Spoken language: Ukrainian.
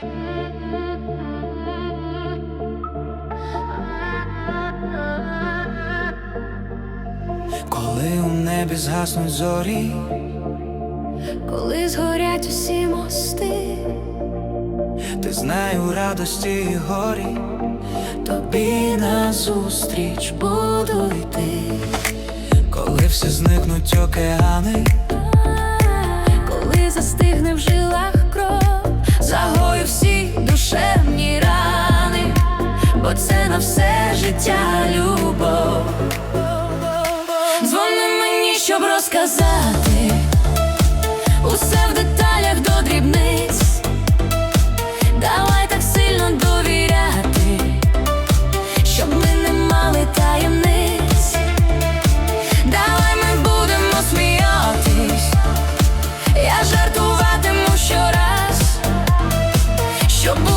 Коли у небі згаснуть зорі, коли згорять усі мости, ти знай у радості і горі, тобі назустріч буду йти, коли всі зникнуть океани, коли застигне в жилах кров, бо це на все життя любов. Дзвони мені, щоб розказати, усе в деталях до дрібниць. Давай так сильно довіряти, щоб ми не мали таємниць. Давай ми будемо сміятись, я жартуватиму щораз, щоб